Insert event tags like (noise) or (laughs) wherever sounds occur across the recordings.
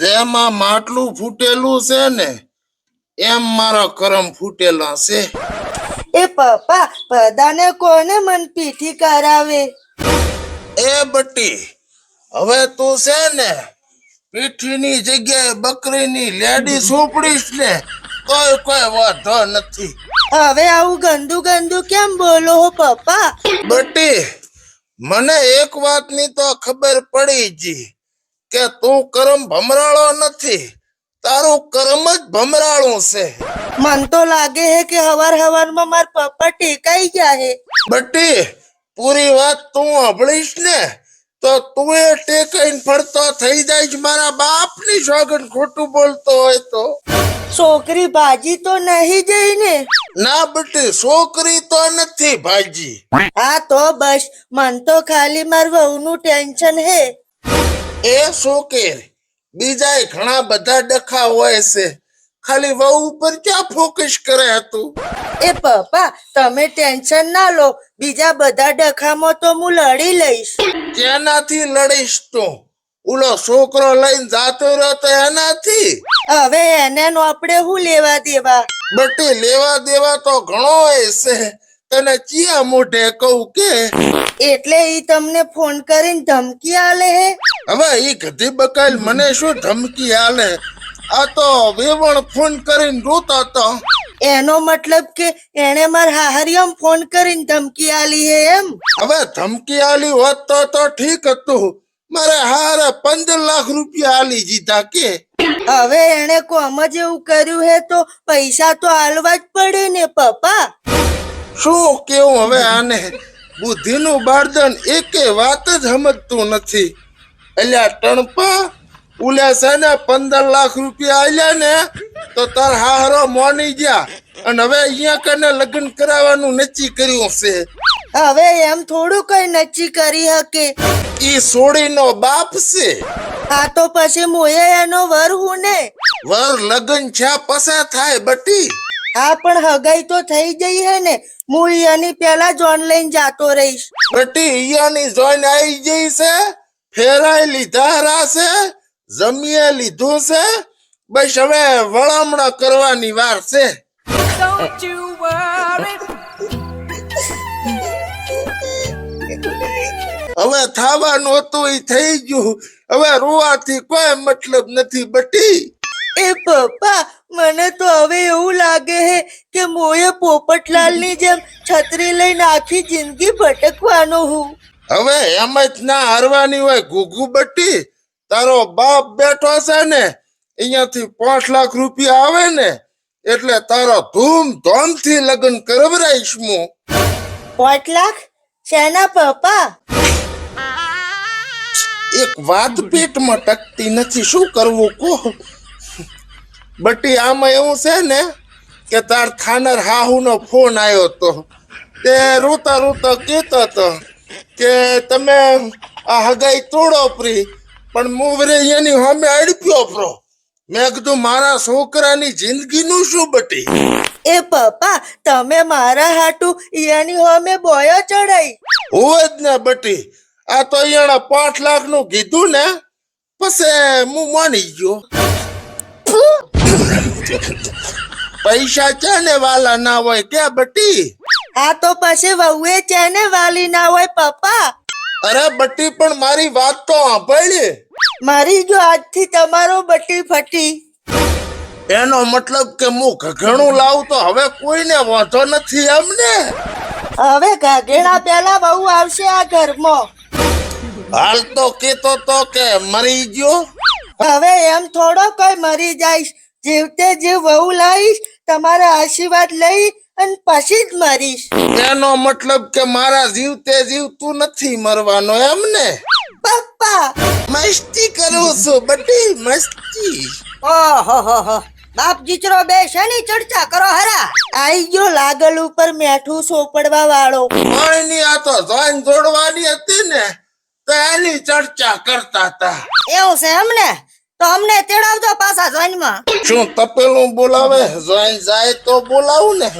જેમાં માટલું ફૂટેલું છે ને એમ મારો કરમ ફૂટેલો છે. એ પપ્પા પદાને કોને મન પીઠી કરાવે? એ બટી હવે તું છે ને પીઠીની જગ્યાએ બકરીની લેડી સોંપડીશ ને કોઈ કોઈ વાંધો નથી. હવે આવું ગંદુ ગંદુ કેમ બોલો પપ્પા? બટી મને એક વાતની તો ખબર પડી જી. કે તું કરમ ભમરાળો નથી તારું કરમ જ ભમરાળું છે. મન તો લાગે હે કે હવાર હવારમાં માર પપ્પા ટેકાઈ ગયા હે. બટી પૂરી વાત તું અભળીશ ને તો તું એ ટેકાઈને ફરતો થઈ જાય મારા બાપની સોગન ખોટું બોલતો હોય તો. છોકરી ભાજી તો નહીં જઈ ને? ના બટી છોકરી તો નથી ભાજી. હા તો બસ મન તો ખાલી માર વહુનું ટેન્શન હે. એ શું કે? બીજા ઘણા બધા ડખા હોય છે. ખાલી વહુ ઉપર ક્યાં ફોકસ કરે હતું? એ પપ્પા તમે ટેન્શન ના લો. બીજા બધા ડખામાં તો હું લડી લઈશ. કેનાથી લડીશ તું? ઉલો છોકરો લઈને જાતો રહ્યો તો એનાથી? હવે એને આપણે હું લેવા દેવા? બટી લેવા દેવા તો ઘણો હોય છે. તને ચિયા મોઢે કહું કે? એટલે ઈ તમને ફોન કરીને ધમકી આલે હે? હવે એ ગધી બકાઈલ મને શું ધમકી આલે? આ તો વેવણ ફોન કરીને રોતો હતો. એનો મતલબ કે એણે માર હાહરિયમ ફોન કરીને ધમકી આલી હે એમ? હવે ધમકી આલી હોત તો તો ઠીક હતું. મારે હારે પંદર લાખ રૂપિયા આલી જીધા કે. હવે એણે કોમ જ એવું કર્યું હે તો પૈસા તો આલવા જ પડે ને પપ્પા. શું કેવું હવે આને? બુદ્ધિનું બારદન એકે વાત જ સમજતું નથી. અલ્યા ટણપા ઉલ્યા છે ને પંદર લાખ રૂપિયા આલ્યા ને તો તાર હારો મોની ગયા. અને હવે અહીંયા કને લગ્ન કરાવવાનું નક્કી કર્યું છે. હવે એમ થોડું કઈ નક્કી કરી શકે ઈ સોડીનો બાપ છે. આ તો પછી મોયે એનો વર હું ને? વર લગ્ન છે પસા થાય બટી. હા પણ હગાઈ તો થઈ ગઈ હે ને. હું ઈયાની પેલા જ ઓનલાઈન જાતો રહીશ. બટી ઈયાની જોઈન આવી ગઈ છે ફેરાઈ લીધા રાસે જમીએ લીધું છે. બસ હવે વળામણા કરવાની વાર છે. હવે થાવાનું હતું એ થઈ ગયું. હવે રોવાથી કોઈ મતલબ નથી બટી. એ પપ્પા મને તો હવે એવું લાગે હે કે મોએ પોપટલાલની જેમ છત્રી લઈને આખી જિંદગી ભટકવાનો હું. હવે એમ જ ના હારવાની હોય ઘૂઘુ બટ્ટી તારો બાપ બેઠો છે ને અહીંયાથી પાંચ લાખ રૂપિયા આવે ને એટલે તારો ધૂમથી લગ્ન કરવરાઈશ હું. પાંચ લાખ? શેના પપ્પા? એક વાત પેટમાં ટકતી નથી શું કરવું કો બટી આમાં એવું છે ને કે તાર થાનર હાહુનો ફોન આવ્યો તો તે રોતા રોતા કહેતો હતો કે તમે આ હગાઈ તોડો પ્રી પણ મુવરે વરે એની સામે અડપ્યો પ્રો મેં કીધું મારા છોકરાની જિંદગીનું શું બટી? એ પપ્પા તમે મારા હાટુ એની સામે બોયો ચડાઈ હોય જ ને બટી આ તો અહીંયા પાંચ લાખનું કીધું ને પછી હું માની ગયો. પૈસા છે ને વાલા ના હોય કે બટી? આ તો પછી વહુએ ચેને વાલી ના હોય પપ્પા. અરે બટી પણ મારી વાત તો સાંભળી મારી જો આજથી તમારો બટી ફટી. એનો મતલબ કે હું ઘણું લાવું તો હવે કોઈને વાંધો નથી એમને હવે ગાગેડા પેલા વહુ આવશે આ ઘરમાં. હાલ તો કેતો તો કે મરી ગયો. હવે એમ થોડો કઈ મરી જઈશ. જીવતે જીવ વહુ લાવીશ તમારા આશીર્વાદ લઈ અને પછી જ મારીશ. એનો મતલબ કે મારા જીવતે જીવતું નથી મરવાનો એમને પપ્પા! મસ્તી કરું છું બધી મસ્તી. ઓહો બાપ જીચરો બે શેની ચર્ચા કરો હરા? આઈ ગયો લાગલ ઉપર મેઠું સોપડવા વાળો. પાણીની આ તો જોઈન જોડવાની હતી ને તો એની ચર્ચા કરતા હતા. એવું છે એમને તો અમને તેડાવજો પાછા જોઈનમાં. શું તપેલું બોલાવે? જોઈન જાય તો બોલાવું ને?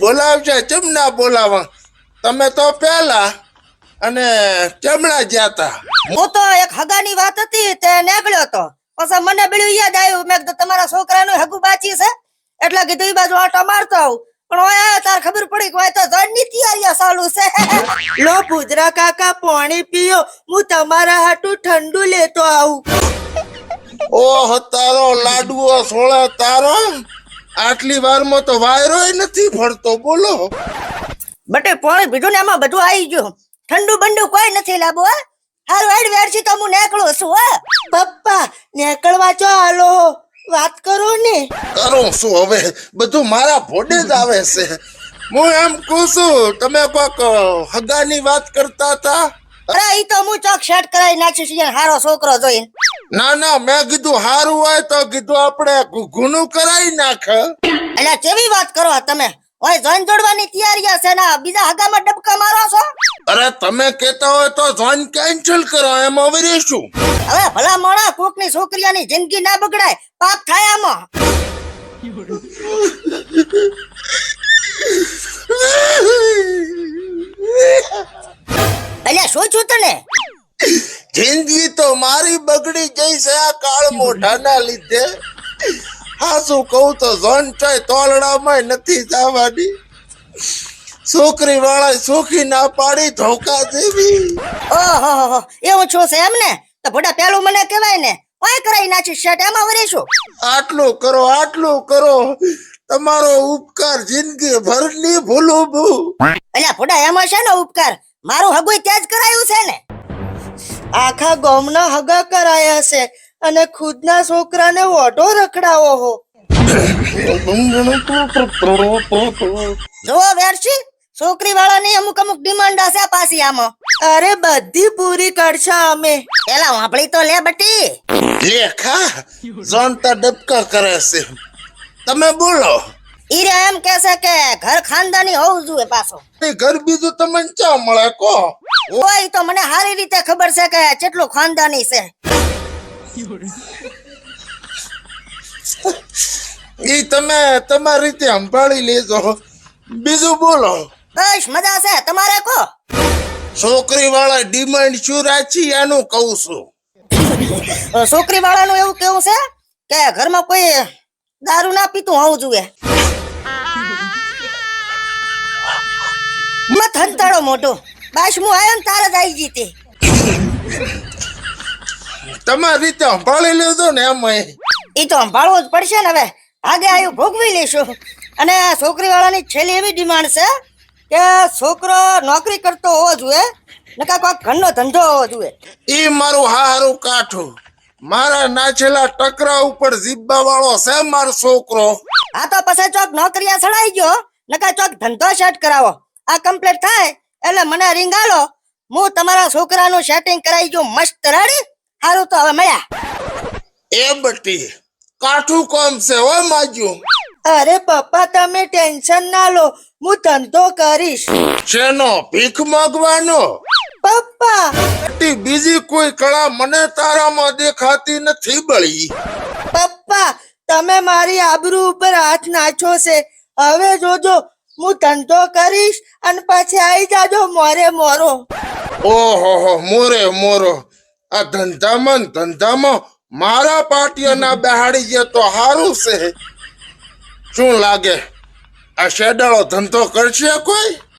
બોલાવશે કેમ ના બોલાવા? તમે તો પેલા અને કેમણા ગયા હું તો એક હગાની વાત હતી તે નીકળ્યો તો પછી મને બીડું યાદ આવ્યું મેં કીધું તમારા છોકરાનું હગું બાચી છે? એટલે કીધું એ બાજુ આટો મારતો આવું. પણ ઓય તાર ખબર પડી કે ઓય તો જણની તૈયારીઓ ચાલુ છે. (laughs) લો ભુજરા કાકા પાણી પીઓ. હું તમારા હાટું ઠંડુ લેતો આવું. ઓહ તારો લાડુઓ સોળે તારો. આટલી વારમાં તો વાયરો નથી ફરતો બોલો. બટે પાણી પીધું ને આમાં બધું આવી ગયું. ઠંડુ બંડુ કોઈ નથી લાબો હારું હેડ વેરસી તો હું નીકળું છું હા. પપ્પા નીકળવા ચો હાલો વાત કરો ને. કરું શું હવે. બધું મારા ભોડે જ આવે છે. હું એમ કહું છું તમે કોક હગાની વાત કરતા હતા? અરે ઈ તો હું ચોક સેટ કરાવી નાખ્યું છે હારો છોકરો જોઈને. ના ના મેં કીધું હારું હોય તો કીધું આપણે ગુનું કરાવી નાખ. એટલે કેવી વાત કરો તમે? ઓય જોઈન જોડવાની તૈયારી છે ને બીજા હગામાં ડબકા મારો છો? અરે તમે કહેતા હોય તો જોઈન કેન્સલ કરો એમ વરી શું હવે ભલા મોણા કોકની છોકરીઓની જિંદગી ના બગડાય પાપ થાય આમાં. એટલે શું છું તને? જિંદગી તો મારી બગડી ગઈ છે આ કાળ મોઢાના લીધે. હા શું કહું તો ઝોન ચોય તોલડામાં નથી જવાની. છોકરી વાળા સુખી ના પાડી ધોકા દેવી. ઓહો એવું છું છે એમ ને? તો ભડા પેલું મને કહેવાય ને ઓય કરાઈ નાખી શર્ટ એમાં વરીશું. આટલું કરો આટલું કરો તમારો ઉપકાર જિંદગી ભરની ભૂલું ભૂ. એટલે ભડા એમાં છે ને ઉપકાર? મારું હગુય ત્યાં જ કરાયું છે ને? આખા ગામના હગા કરાયા છે અને ખુદના છોકરાને ઓઢો રખડાવો હો. જોવો વેરશી છોકરી વાળાની અમુક અમુક ડિમાન્ડ હશે પાછી આમાં. અરે બધી પૂરી કરશે અમે. પેલા વાપળી તો લે બટી. લેખા જોનતા ડબકા કરે છે. તમે બોલો. ઈરે એમ કહેશે કે ઘર ખાનદાની હોવું જોઈએ પાછો. એ ઘર બીજું તમને ચા મળે કો ઓય તો મને સારી રીતે ખબર છે કે કેટલું ખાનદાની છે. ઈ તમે તમારી રીતે સંભાળી લેજો. બીજું બોલો. બસ મજા છે. તમારે કો છોકરી વાળા ડિમાન્ડ શું રાખી એનું કહું છું. છોકરી વાળાનું એવું કેવું છે કે ઘરમાં કોઈ દારૂ ના પીતું હોવું જોઈએ. મત હંતાડો મોટો. બાસ હું આયો ને તારે જ આવી જીતે તમારી રીતે સંભાળી લેજો ને એમ એ તો સંભાળવો જ પડશે ને હવે. આગે આવ્યું ભોગવી લેશું. અને આ છોકરી વાળાની છેલ્લી એવી ડિમાન્ડ છે કે છોકરો નોકરી કરતો હોવો જોઈએ નકા કોઈક ઘરનો ધંધો હોવો જોઈએ. એ મારું હારું કાઠું. મારા નાચેલા ટકરા ઉપર જીબ્બા વાળો છે મારો છોકરો. આ તો પછી ચોક નોકરીયા સડાઈ ગયો નકા ચોક ધંધો સેટ કરાવો. આ કમ્પ્લીટ થાય? એટલે મને રિંગ આલો હું તમારા છોકરાનું સેટિંગ કરાવી ગયું મસ્ત રાડી સારું તો હવે મળ્યા. એ બટી કાઠું કોમ છે હો માજ્યું અરે પપ્પા તમે ટેન્શન ના લો. હું ધંધો કરીશ. શેનો ભીખ માંગવાનો? પપ્પા! બટી બીજી કોઈ કળા મને તારામાં દેખાતી નથી બળી. પપ્પા તમે મારી આબરૂ ઉપર હાથ નાખ્યો છે. હવે જોજો હું ધંધો કરીશ અને પછી આવી જાજો, મોરે મોરો. ઓહો મોરે મોરો. આ ધંધામાં ધંધામાં મારા પાટિયાના બેહાડી જે તો સારું છે. શું લાગે? આ શેડાળો ધંધો કરશે કોઈ?